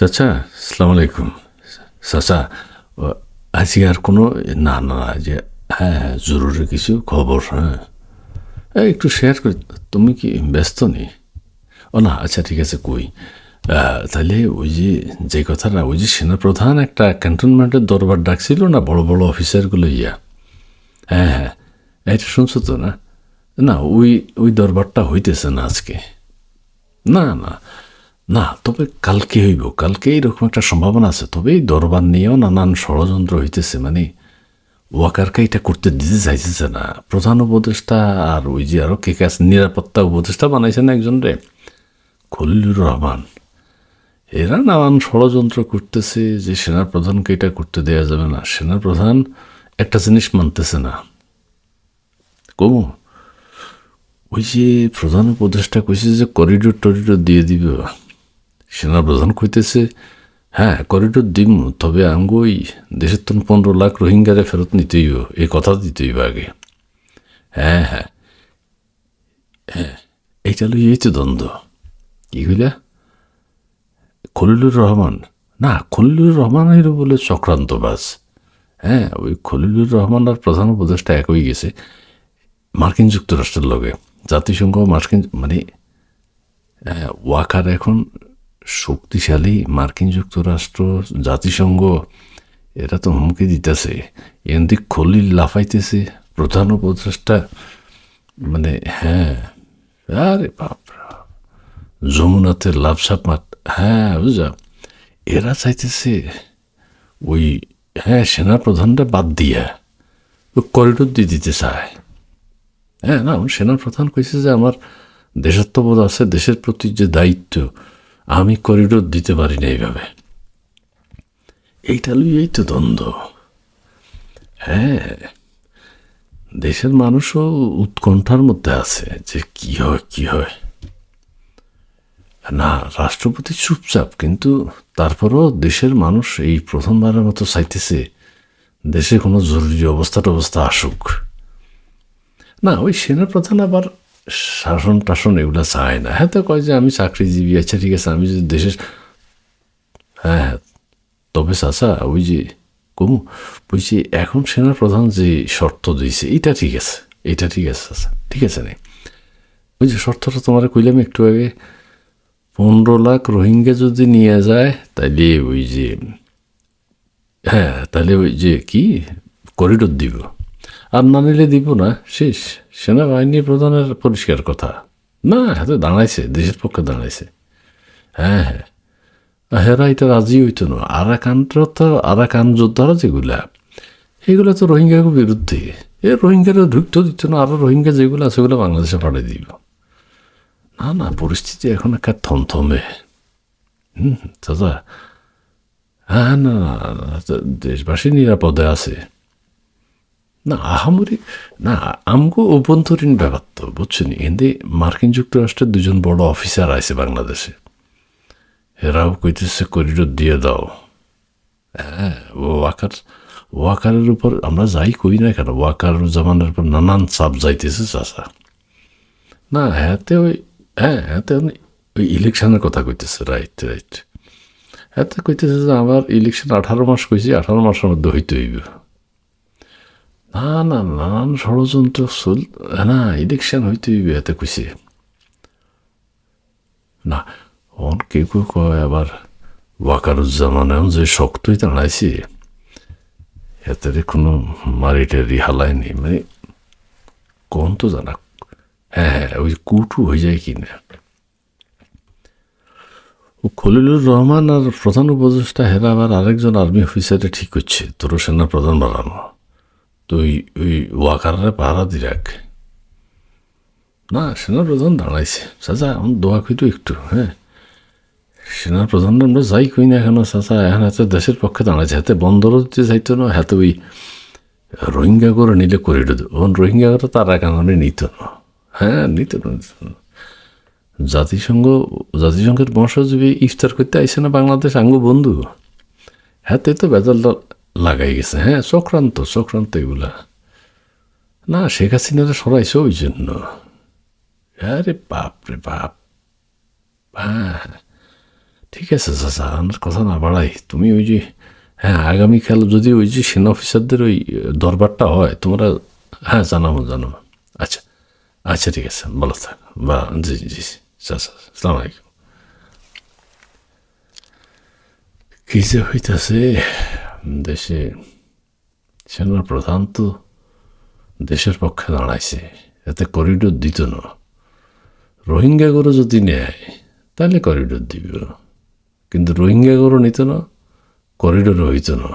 চাচা আসসালামু আলাইকুম চাচা আজকে আর কোনো না না যে হ্যাঁ হ্যাঁ জরুরি কিছু খবর হ্যাঁ? এই, একটু শেয়ার করি তুমি কি ব্যস্ত নেই ও না আচ্ছা ঠিক আছে কই। তাহলে ওই যে যে কথাটা ওই যে সেনাপ্রধান একটা ক্যান্টনমেন্টের দরবার ডাকছিল না বড় বড় অফিসারগুলো ইয়া। হ্যাঁ হ্যাঁ এটা শুনছো তো না? না ওই ওই দরবারটা হইতেছে না আজকে। না না না, তবে কালকে হইব। কালকে এরকম একটা সম্ভাবনা আছে। তবে এই দরবার নিয়েও নানান ষড়যন্ত্র হইতেছে। মানে ওয়াকারকে এটা করতে দিতে চাইতেছে না। প্রধান উপদেষ্টা আর ওই যে আরও কে কে আছে, নিরাপত্তা উপদেষ্টা বানাইছে না একজন রে, খলিলুর রহমান। এরা নানান ষড়যন্ত্র করতেছে যে সেনার প্রধানকে এটা করতে দেওয়া যাবে না। সেনাপ্রধান একটা জিনিস মানতেছে না। কমু, ওই যে প্রধান উপদেষ্টা কইছে যে করিডোর টরিডোর দিয়ে দিব। সেনাপ্রধান কইতেছে হ্যাঁ করিডোর দিব তবে আমগো ওই দেশের তন পনেরো লাখ রোহিঙ্গারে ফেরত নিতেই হইব, এই কথা দিতেই হইব আগে। হ্যাঁ হ্যাঁ হ্যাঁ এইটা লইয়াই তো দ্বন্দ্ব। কি হইলা খলিলুর রহমান না খলিলুর রহমানের বলে চক্রান্তবাজ হ্যাঁ ওই খলিলুর রহমান আর প্রধান উপদেষ্টা এক হয়ে গেছে মার্কিন যুক্তরাষ্ট্রের লগে। জাতিসংঘ মার্কিন মানে আহ, ওয়াকার এখন শক্তিশালী মার্কিন যুক্তরাষ্ট্র, জাতিসংঘ, এরা তো হুমকি দিতেছে। এমনি খলিল লাফাইতেছে, প্রধান উপদেষ্টা। মানে হ্যাঁ আরে বাপরা যমুনাতে লাভসাপ মাত হ্যাঁ বুঝা। এরা চাইতেছে ওই হ্যাঁ সেনা প্রধানটা বাদ দিয়া ওই করিডোর দিয়ে দিতে চায়। হ্যাঁ না সেনা প্রধান কইছে যে আমার দেশাত্মবোধ আছে, দেশের প্রতি যে দায়িত্ব আমি করিডোর দিতে পারি না এইভাবে। এইটা লইয়াই তো দ্বন্দ্ব। হ্যাঁ দেশের মানুষও উৎকণ্ঠার মধ্যে আছে যে কি হয় কি হয়। না, রাষ্ট্রপতি চুপচাপ, কিন্তু তারপরও দেশের মানুষ এই প্রথমবারের মতো চাইতেছে দেশে কোনো জরুরি অবস্থা টবস্থা আসুক। না, ওই সেনাপ্রধান আবার শাসন টাসন এগুলো চায় না। হ্যাঁ তো কয় যে আমি চাকরিজীবী আচ্ছা ঠিক আছে, আমি যদি দেশের হ্যাঁ হ্যাঁ তবে চাচা, ওই যে কমু বলছি এখন সেনা প্রধান যে শর্ত দিয়েছে, এটা ঠিক আছে, এটা ঠিক আছে চাচা, ঠিক আছে নে। ওই যে শর্তটা তোমার কইলাম একটু আগে, পনেরো লাখ রোহিঙ্গা যদি নিয়ে যায়, তাইলে ওই যে হ্যাঁ তাহলে ওই যে কি, করিডোর দিব। আর না নিলে দিব না। শেষ। সেনাবাহিনী প্রধানের পরিষ্কার কথা। না হাতে দাঁড়াইছে দেশের পক্ষে দাঁড়াইছে। হ্যাঁ হ্যাঁ। হেরা এটা রাজি হইতো না। আরাকানটা তো আরাকান যোদ্ধারা যেগুলা এগুলো তো রোহিঙ্গার বিরুদ্ধে। এ রোহিঙ্গারা ঢুকতে দিত না আরও রোহিঙ্গা যেগুলো আছে ওগুলো বাংলাদেশে পাঠিয়ে দিব না না পরিস্থিতি এখন একটা থমথমে। হুম দাদা হ্যাঁ না, দেশবাসী নিরাপদে আছে। না, আহামরি, না, আমগো অভ্যন্তরীণ ব্যাপার তো, বুঝছেন? এতে মার্কিন যুক্তরাষ্ট্রের দুজন বড় অফিসার আছে বাংলাদেশে। এরাও কইতেছে, করিডোর দিয়ে দাও। হ্যাঁ ওয়াকার, ওয়াকারের উপর আমরা যাই কই না কেন? ওয়াকার জামানের উপর নানান চাপ যাইতেছে চাষা না হ্যাঁতে ওই হ্যাঁ হ্যাঁতে ওই ইলেকশনের কথা কইতেছে, রাইট রাইট। হ্যাঁতে কইতেছে যে, আমার ইলেকশন আঠারো মাস কইছি, আঠারো মাসের মধ্যে হইতে হইব। না না নানান ষড়যন্ত্র চল না ইলেকশন হইতে হইবে এতে কইছে না অন কেউ কেউ কয় আবার ওয়াকারুজ্জামানেও যে শক্তই দাঁড়াইছে এতে কোনো মারিটে রিহালায়নি মানে কোন তো জানা হ্যাঁ হ্যাঁ ওই কুটু হয়ে যায় কি না ও খলিলুর রহমান আর প্রধান উপদেষ্টা হেরা আবার আরেকজন আর্মি অফিসারে ঠিক হচ্ছে তোর সেনা প্রধান বাড়ানো তো ওই ওই ওয়াকারে পাহারা দি রাখ। না সেনা প্রধান দাঁড়াইছে। চাচা এখন দোয়া কইতো একটু হ্যাঁ? সেনা প্রধান আমরা যাই কই না এখনও চাচা, এখন হাতে দেশের পক্ষে দাঁড়াইছে, হাতে বন্দরও দিতে যাইতো না, হাতে ওই রোহিঙ্গা করে নিলে করিডোর ওন রোহিঙ্গা করে তারা কারণে নিত না। হ্যাঁ নিত না। জাতিসংঘ, জাতিসংঘের বংশজীবী ইফতার করতে আইসে না বাংলাদেশ, আঙ্গ বন্ধু? হাতে তো বেজালটা লাগাই গেছে হ্যাঁ? চক্রান্ত চক্রান্ত এগুলা। না, শেখ হাসিনা তো সরাইছে ওই জন্য। আরে বাপ রে বাপ। হ্যাঁ ঠিক আছে, চাচা আমার কথা না বাড়াই। তুমি ওই যে হ্যাঁ আগামীকাল যদি ওই যে সেনা অফিসারদের ওই দরবারটা হয়, তোমরা হ্যাঁ জানাব জানাব। আচ্ছা আচ্ছা ঠিক আছে, ভালো থাক। বা জি জি, চাচা, সালাম আলাইকুম। কী যে হইতেছে? দেশে সেনার প্রধান তো দেশের পক্ষে দাঁড়াইছে এতে করিডোর দিত না রোহিঙ্গা গরু যদি নেয় তাহলে করিডোর দিব কিন্তু রোহিঙ্গা গরু নিত না করিডোরও হইত না